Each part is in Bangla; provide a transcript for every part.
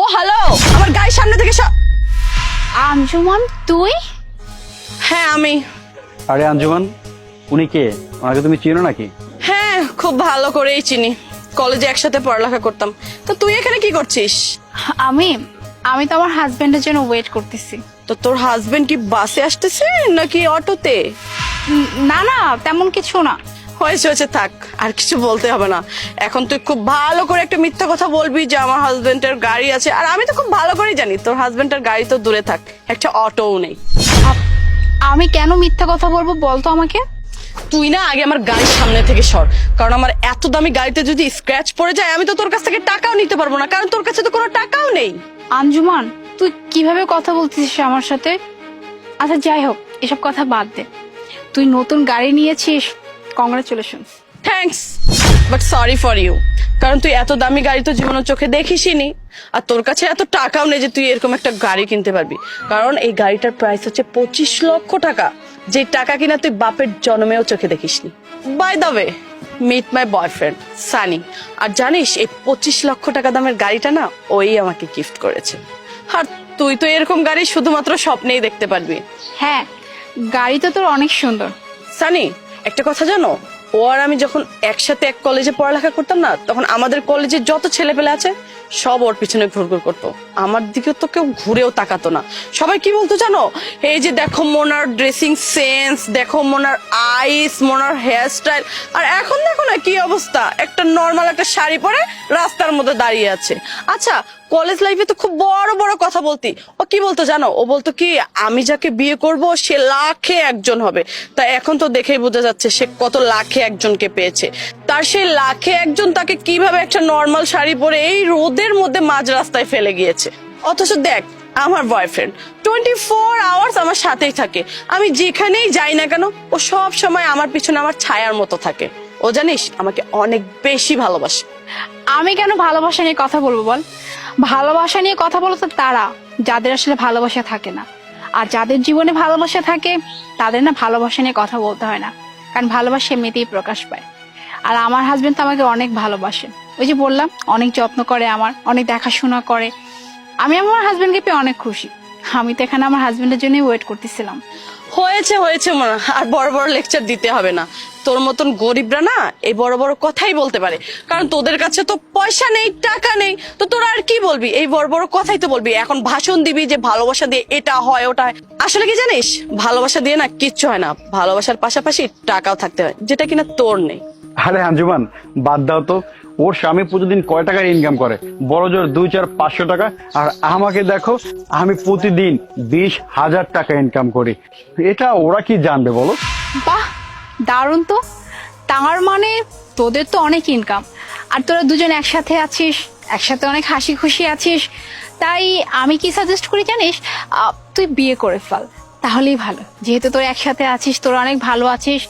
ও হ্যালো আমার গায়ের সামনে থেকে সব আঞ্জুমান তুই? হ্যাঁ আমি। আরে আঞ্জুমান উনি কে? ওনাকে তুমি চিনো নাকি? হ্যাঁ খুব ভালো করেই চিনি। কলেজে একসাথে পড়ালেখা করতাম। তো তুই এখানে কি করছিস? আমি আমি তো আমার হাজবেন্ডের জন্য ওয়েট করতেছি। তো তোর হাজবেন্ড কি বাসে আসতেছে নাকি অটোতে? না না তেমন কিছু না। হয়েছে হয়েছে থাক আর কিছু বলতে হবে না। এখন তুই খুব ভালো করে একটা মিথ্যা কথা বলবি যে আমার হাজবেন্ডের গাড়ি আছে। আর আমি তো খুব ভালো করেই জানি তোর হাজবেন্ডের গাড়ি তো দূরে থাক একটা অটোও নেই। আমি কেন মিথ্যা কথা বলব বলতো আমাকে। তুই না আগে আমার গাড়ির সামনে থেকে সর কারণ আমার এত দামি গাড়িতে যদি স্ক্র্যাচ পড়ে যায় আমি তো তোর কাছ থেকে টাকাও নিতে পারব না কারণ তোর কাছে তো কোনো টাকাও নেই। আঞ্জুমান তুই কীভাবে কথা বলতেছিস আমার সাথে? আচ্ছা যাই হোক এসব কথা বাদ দে। তুই নতুন গাড়ি নিয়েছিস congratulation thanks but sorry for you কারণ তুই এত দামি গাড়ি তো জীবনের চোখে দেখিসনি আর তোর কাছে এত টাকাও নেই যে তুই এরকম একটা গাড়ি কিনতে পারবি। কারণ এই গাড়িটার প্রাইস হচ্ছে পঁচিশ লক্ষ টাকা। যে টাকা কিনা তুই বাপের জন্মেও চোখে দেখিসনি। By the way meet my boyfriend Sunny আর জানিস এই পঁচিশ লক্ষ টাকা দামের গাড়িটা না ওই আমাকে গিফট করেছে। আর তুই তো এরকম গাড়ি শুধুমাত্র স্বপ্নেই দেখতে পারবি। হ্যাঁ গাড়ি তো তোর অনেক সুন্দর। সানি একটা কথা জানো? ও আর আমি যখন একসাথে এক কলেজে পড়ালেখা করতাম না, তখন আমাদের কলেজে যত ছেলে পেলে আছে, সব ওর পিছনে ঘুরঘুর করতো। আমার দিকে তো কেউ ঘুরেও তাকাতো না। সবাই কি বলতো জানো? এই যে দেখো মোনার ড্রেসিং সেন্স দেখো মোনার আইস মোনার হেয়ার স্টাইল আর এখন দেখো না কি অবস্থা? একটা নর্মাল একটা শাড়ি পরে রাস্তার মধ্যে দাঁড়িয়ে আছে। আচ্ছা কলেজ লাইফে তো খুব বড় বড় কথা বলতি। ও কি বলতো জানো? ও বলতো কি, আমি যাকে বিয়ে করব, সে লাখে একজন হবে। তা এখন তো দেখেই বোঝা যাচ্ছে সে কত লাখে একজনকে পেয়েছে। তার সেই লাখে একজন তাকে কীভাবে একটা নর্মাল শাড়ি পরে এই রোদের মধ্যে মাঝ রাস্তায় ফেলে গিয়েছে? অথচ দেখ, আমার বয়ফ্রেন্ড টোয়েন্টি ফোর আওয়ার্স আমার সাথেই থাকে। আমি যেখানেই যাই না কেন, ও সব সময় আমার পিছনে আমার ছায়ার মতো থাকে। ও জানিস, আমাকে অনেক বেশি ভালোবাসে। আমি কেন ভালোবাসা নিয়ে কথা বলব বল? ভালোবাসা নিয়ে কথা বলো তো তারা যাদের আসলে ভালোবাসা থাকে না। আর যাদের জীবনে ভালোবাসা থাকে, তাদের না ভালোবাসা নিয়ে কথা বলতে হয় না। কারণ ভালোবাসা এমনিতেই প্রকাশ পায়। আর আমার হাজবেন্ড তো আমাকে অনেক ভালোবাসে। ওই যে বললাম, অনেক যত্ন করে আমার, অনেক দেখাশোনা করে। আমি আমার হাজব্যান্ডকে পেয়ে অনেক খুশি। আমি তো এখানে আমার হাজব্যান্ডের জন্যই ওয়েট করতেছিলাম। হয়েছে হয়েছে মনে আর বড় বড় লেকচার দিতে হবে না। তোর মতন গরিবরা না এই বড় বড় কথাই বলতে পারে। কারণ তোদের কাছে তো পয়সা নেই টাকা নেই তো তোরা আর কি বলবি? এই বড় বড় কথাই তো বলবি। এখন ভাষণ দিবি যে ভালোবাসা দিয়ে এটা হয় ওটা হয়। আসলে কি জানিস? ভালোবাসা দিয়ে না কিচ্ছু হয় না। ভালোবাসার পাশাপাশি টাকাও থাকতে হয় যেটা কিনা তোর নেই। আরে আঞ্জুমান বাদ দাও তো। ওর স্বামী প্রতিদিন কয় টাকার ইনকাম করে? বড় জোর দুই চার পাঁচশো টাকা। আর আমাকে দেখো আমি প্রতিদিন বিশ হাজার টাকা ইনকাম করি। এটা ওরা কি জানবে বলো? বাহ! দারুণ তো। তার মানে তোদের তো অনেক ইনকাম আর তোরা দুজন একসাথে আছিস, একসাথে অনেক হাসি খুশি আছিস। তাই আমি কি সাজেস্ট করি জানিস? তুই বিয়ে করে ফেল, তাহলেই ভালো। যেহেতু তোর একসাথে আছিস, তোরা অনেক ভালো আছিস।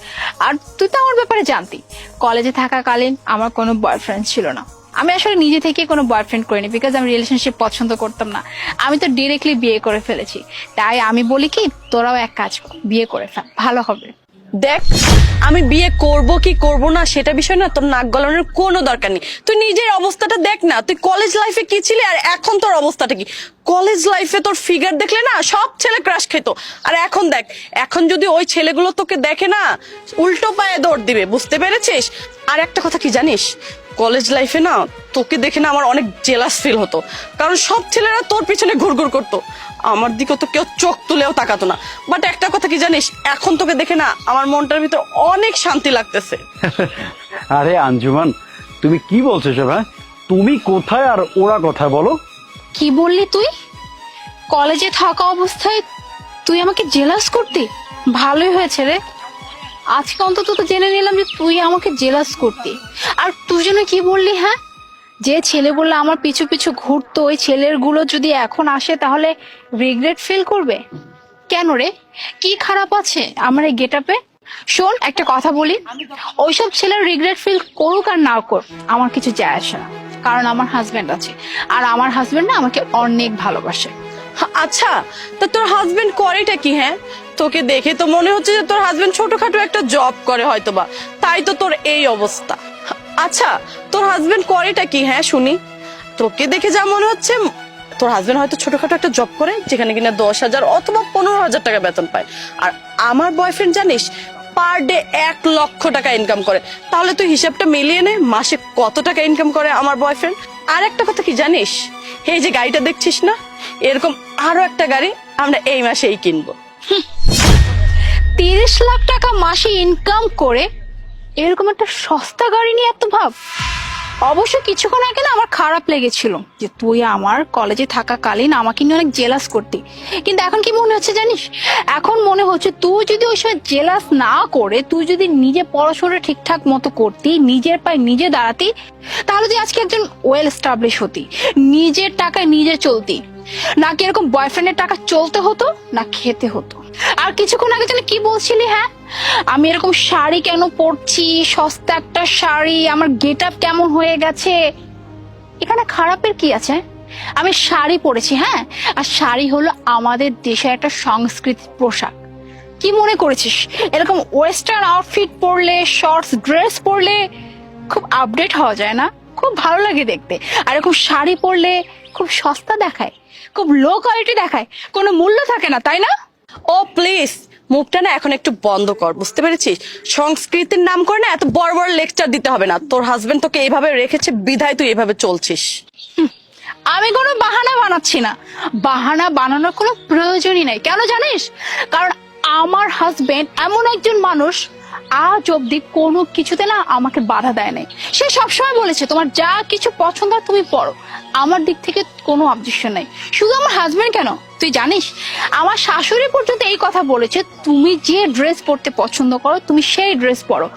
আর তুই তো আমার ব্যাপারে জানতি। কলেজে থাকাকালীন আমার কোনো বয়ফ্রেন্ড ছিল না। আমি আসলে নিজে থেকে কোনো বয়ফ্রেন্ড করিনি বিকজ আমি রিলেশনশিপ পছন্দ করতাম না। আমি তো ডিরেক্টলি বিয়ে করে ফেলেছি। তাই আমি বলি কি, তোরাও এক কাজ কর, বিয়ে করে ফেল, ভালো হবে। দেখ, আমি বিয়ে করব কি করব না সেটা বিষয় না, তোর নাক গলানোর কোনো দরকার নেই। তুই নিজের অবস্থাটা দেখ না, তুই কলেজ লাইফে কি ছিলি আর এখন তোর অবস্থাটা কি? কলেজ লাইফে তোর ফিগার দেখলে না, সব ছেলে ক্রাশ খেত। আর এখন দেখ, এখন যদি ওই ছেলেগুলো তোকে দেখে না, উল্টো পায়ে দৌড় দিবে, বুঝতে পেরেছিস? আর একটা কথা কি জানিস? কলেজ লাইফে না তোকে দেখে না আমার অনেক জেলাস ফিল হতো। কারণ সব ছেলেরা তোর পিছনে ঘুরঘুর করতো। আমার দিকে তো কেউ চোখ তুলেও তাকাতো না। বাট একটা কথা কি জানিস? এখন তোকে দেখে না আমার মনটার ভিতর অনেক শান্তি লাগতেছে। আরে আঞ্জুমান তুমি কি বলছো সব হ্যাঁ? তুমি কোথায় আর ওরা কোথায় বলো? কি বললি তুই? কলেজে থাকা অবস্থায় তুই আমাকে জেলাস করতি? ভালোই হয়েছে রে। আজকে অন্তত তো জেনে নিলাম যে তুই আমাকে জেলাস করতি। আর তুই যেন কি বললি হ্যাঁ? যে ছেলে বললে আমার পিছু পিছু ঘুরতো, ওই ছেলেরগুলো যদি এখন আসে তাহলে রিগ্রেট ফিল করবে? কেন রে? কি খারাপ আছে আমার এই গেট আপে শোন, একটা কথা বলি। ওইসব ছেলের রিগ্রেট ফিল করুক আর না করুক, আমার কিছু যায় আসে না। কারণ আমার হাজবেন্ড আছে। আর আমার হাজবেন্ড না আমাকে অনেক ভালোবাসে। আচ্ছা তা তোর হাজবেন্ড করেটা কি হ্যাঁ? তোকে দেখে তো মনে হচ্ছে যে তোর হাজবেন্ড ছোটখাটো একটা জব করে হয়তোবা। তাই তো তোর এই অবস্থা। আচ্ছা তোর হাজবেন্ড করেটা কি? হ্যাঁ শুনি। তোকে দেখে যা মনে হচ্ছে, তোর হাজবেন্ড হয়তো ছোটখাটো একটা জব করে, যেখানে কিনা দশ হাজার অথবা পনেরো হাজার টাকা বেতন পায়। আর আমার বয়ফ্রেন্ড জানিস পার ডে এক লক্ষ টাকা ইনকাম করে। তাহলে তুই হিসাবটা মিলিয়ে নে, মাসে কত টাকা ইনকাম করে আমার বয়ফ্রেন্ড আর একটা কথা কি জানিস? এই যে গাড়িটা দেখছিস না? এরকম আরও একটা গাড়ি আমরা এই মাসেই কিনবো। তিরিশ লাখ টাকা মাসে ইনকাম করে এরকম একটা সস্তা গাড়ি নিয়ে এত ভাব। অবশ্য কিছুক্ষণ আগে না আমার খারাপ লেগেছিল যে তুই আমার কলেজে থাকাকালীন আমাকে নিয়ে অনেক জেলাস করতি। কিন্তু এখন কি মনে হচ্ছে জানিস? এখন মনে হচ্ছে তুই যদি ওই সময় জেলাস না করে, তুই যদি নিজে পড়াশোনা ঠিকঠাক মতো করতি, নিজের পায়ে নিজে দাঁড়াতি, তাহলে তুই আজকে একজন ওয়েল স্টাবলিশ হতি। নিজের টাকায় নিজে চলতি। নাকি এরকম বয়ফ্রেন্ডের টাকা চলতে হতো, না খেতে হতো? আর কিছুক্ষণ আগে যেন কি বলছিলি হ্যাঁ? আমি এরকম শাড়ি কেন পরছি, সস্তা একটা শাড়ি, আমার গেট আপ কেমন হয়ে গেছে? এখানে খারাপের কি আছে আমি শাড়ি পরেছি হ্যাঁ? আর শাড়ি হলো আমাদের দেশের একটা সংস্কৃতি পোশাক। কি মনে করেছিস? এরকম ওয়েস্টার্ন আউটফিট পরলে শর্টস ড্রেস পরলে খুব আপডেট হওয়া যায় না? খুব ভালো লাগে দেখতে। আর এরকম শাড়ি পরলে খুব সস্তা দেখায়। খুব লো কোয়ালিটি দেখায়। কোনো মূল্য থাকে না, তাই না? ও প্লিজ মুখটা না এখন একটু বন্ধ কর, বুঝতে পেরেছিস? সংস্কৃতির নাম করে না এত বড় বড় লেকচার দিতে হবে না। তোর হাজবেন্ড তোকে এইভাবে রেখেছে, বিধায় তুই এভাবে চলছিস। আমি কোনো বাহানা বানাচ্ছি না। বাহানা বানানোর কোনো প্রয়োজনই নাই। কেন জানিস? কারণ আমার হাজবেন্ড এমন একজন মানুষ, আজ অব্দি কোনো কিছুতে না আমাকে বাধা দেয় নাই। সে সবসময় বলেছে, তোমার যা কিছু পছন্দ তুমি পড়ো। আমার দিক থেকে কোনো অবজেকশন নাই। শুধু আমার হাজব্যান্ড কেন? তুই জানিস, আমার শাশুড়ি পর্যন্ত এই কথা বলেছে, তুমি যে ড্রেস পরতে পছন্দ করো, তুমি সেই ড্রেস পরো।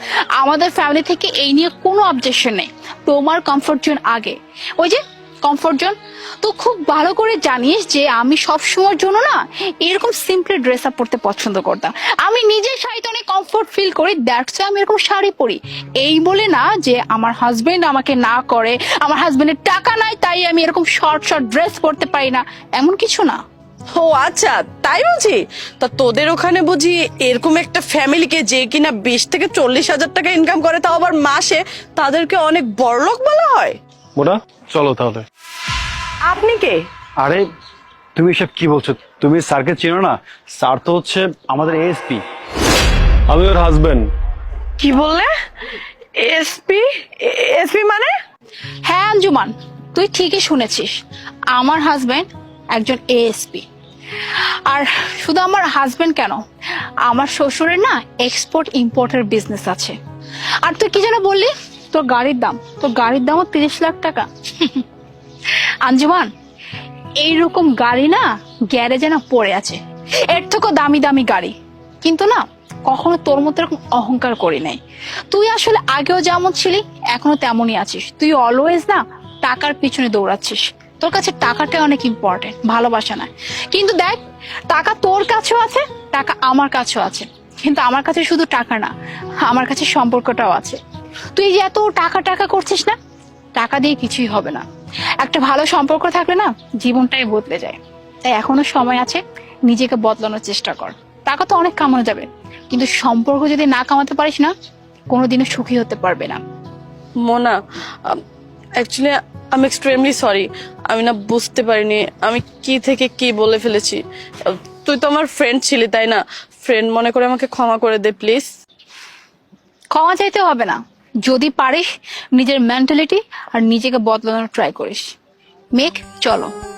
আমাদের ফ্যামিলি থেকে এই নিয়ে কোনো অবজেকশন নেই। তোমার কমফোর্ট জোন আগে। ওই যে কমফোর্ট জোন তো খুব ভালো করে জানিস যে আমি সব সময়ের জন্য না এরকম সিম্পলি ড্রেস আপ পরতে পছন্দ করতাম। আমি নিজে শাড়িতে অনেক কমফোর্ট ফিল করি দ্যাটস আমি এরকম শাড়ি পরি। এই বলে না যে আমার হাজবেন্ড আমাকে না করে, আমার হাজবেন্ডের টাকা নাই, তাই আমি এরকম শর্ট শর্ট ড্রেস পরতে পারি না। এমন কিছু না। ও আচ্ছা তাই বলছি? তা তোদের ওখানে বুঝি এরকম একটা ফ্যামিলিকে যে কিনা বিশ থেকে চল্লিশ হাজার টাকা ইনকাম করে, তাও আবার মাসে তাদেরকে অনেক বড়লোক বলা হয়? মোটা চলো তাহলে। আপনি কে? আরে তুমি এসব কি বলছো? তুমি স্যারকে চেনো না? স্যার তো হচ্ছে আমাদের এএসপি। আমি ওর হাজবেন্ড কি বললে? এসপি এসপি মানে? হ্যাঁ আঞ্জুমান তুই ঠিকই শুনেছিস। আমার হাজবেন্ড একজন এএসপি। আর শুধু আমার হাজবেন্ড কেন? আমার শ্বশুরের না এক্সপোর্ট ইম্পোর্টের বিজনেস আছে। আর তুই কি যেন বললি? তোর গাড়ির দাম। তোর গাড়ির দামও তিরিশ লাখ টাকা। আঞ্জুমান, এইরকম গাড়ি না গ্যারেজে না পড়ে আছে। এর থেকেও দামি দামি গাড়ি। কিন্তু না, কখনো তোর মতো এরকম অহংকার করি নাই। তুই আসলে আগেও যেমন ছিলি, এখনও তেমনই আছিস। তুই অলওয়েজ না টাকার পিছনে দৌড়াচ্ছিস। তোর কাছে টাকাটা অনেক ইম্পর্টেন্ট ভালোবাসা না। কিন্তু দেখ, টাকা তোর কাছেও আছে, টাকা আমার কাছেও আছে। কিন্তু আমার কাছে শুধু টাকা না, আমার কাছে সম্পর্কটাও আছে। তুই যে এত টাকা টাকা করছিস না? টাকা দিয়ে কিছুই হবে না। একটা ভালো সম্পর্ক থাকলে না জীবনটাই বদলে যায়। তাই এখনও সময় আছে নিজেকে বদলানোর চেষ্টা কর। টাকা তো অনেক কামানো যাবে। কিন্তু সম্পর্ক যদি না কামাতে পারিস না কোনোদিনও সুখী হতে পারবে না। মোনা অ্যাকচুয়ালি আমি এক্সট্রিমলি সরি আমি না বুঝতে পারিনি আমি কি থেকে কি বলে ফেলেছি। তুই তো আমার ফ্রেন্ড ছিলি তাই না? ফ্রেন্ড মনে করে আমাকে ক্ষমা করে দে প্লিজ ক্ষমা চাইতে হবে না। যদি পারিস নিজের মেন্টালিটি আর নিজেকে বদলানোর ট্রাই করিস। মেঘ চলো।